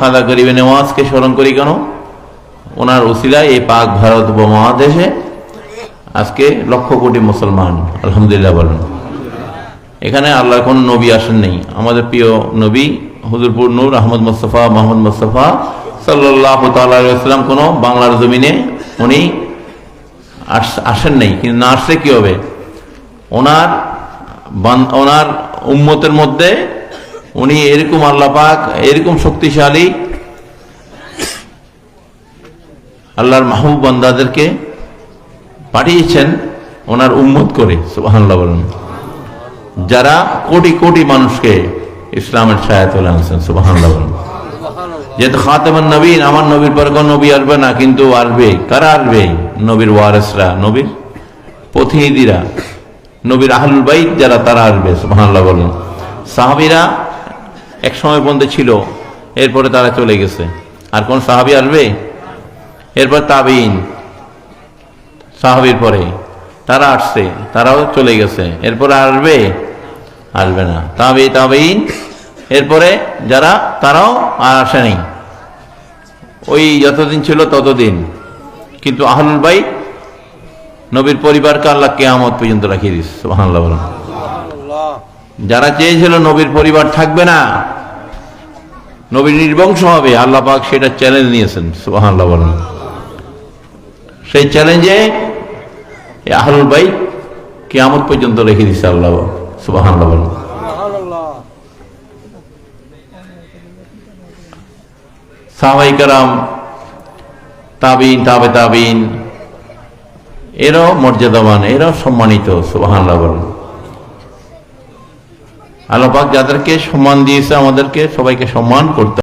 খাদা করিবে নেওয়াজকে স্মরণ করি কেন? ওনার ওসিলায় এই পাক ভারত উপমহাদেশে আজকে লক্ষ কোটি মুসলমান, আলহামদুলিল্লাহ বলেন। এখানে আল্লাহর কোন নবী আসেন নেই। আমাদের প্রিয় নবী হুজুরপুর নূর আহমদ মুস্তফা মোহাম্মদ মুস্তফা সাল্লাহ তাল্লাম কোনো বাংলার জমিনে উনি আস- আসেন নাই। কিন্তু না আসলে কি হবে? ওনার ওনার উম্মতের মধ্যে উনি এরকম আল্লাহ পাক, এরকম শক্তিশালী আল্লাহর মাহবুব বান্দাদেরকে পাঠিয়েছেন ওনার উম্মত করে বলুন। যারা কোটি কোটি মানুষকে ইসলামের ছায়া তুলে আনছেন বলুন। যেহেতু খাতেমান নবীন, আমার নবীর পর কোন নবী আসবে না, কিন্তু আসবে। কারা আসবে? নবীর ওয়ারেসরা, নবীর প্রতিনিধিরা, নবীর আহলুল বাইত যারা, তারা আসবে, সুবহানাল্লাহ বলুন। সাহাবীরা এক সময় পর্যন্ত ছিল এরপরে তারা চলে গেছে। আর কোন সাহাবী আসবে? এরপর তাবিন সাহাবির পরে। তারা আসছে তারাও চলে গেছে। এরপরে আসবে? আসবে না। তাবি তাবিন এরপরে যারা তারাও আর আসেনি। ওই যতদিন ছিল ততদিন। কিন্তু আহলুল বাই নবীর পরিবারকে আল্লাহ কেয়ামত পর্যন্ত রাখিয়ে দিস যারা চেয়েছিল নবীর পরিবার থাকবে না নবীর নির্বংশ হবে, আল্লাহ পাক সেটা চ্যালেঞ্জ নিয়েছেন, সুবহানাল্লাহ বলুন। সেই চ্যালেঞ্জে এই আহলুল বাই কেয়ামত পর্যন্ত রেখে দিছে আল্লাহ সুবহানাল্লাহ বলুন। সাহাবাই কারাম, তাবিন, তাবে তাবিন, এরাও মর্যাদাবান, এরাও সম্মানিত, সুবহানাল্লাহ বলুন। আল্লাহ পাক যাদেরকে সম্মান দিয়েছে আমাদেরকে সবাইকে সম্মান করতে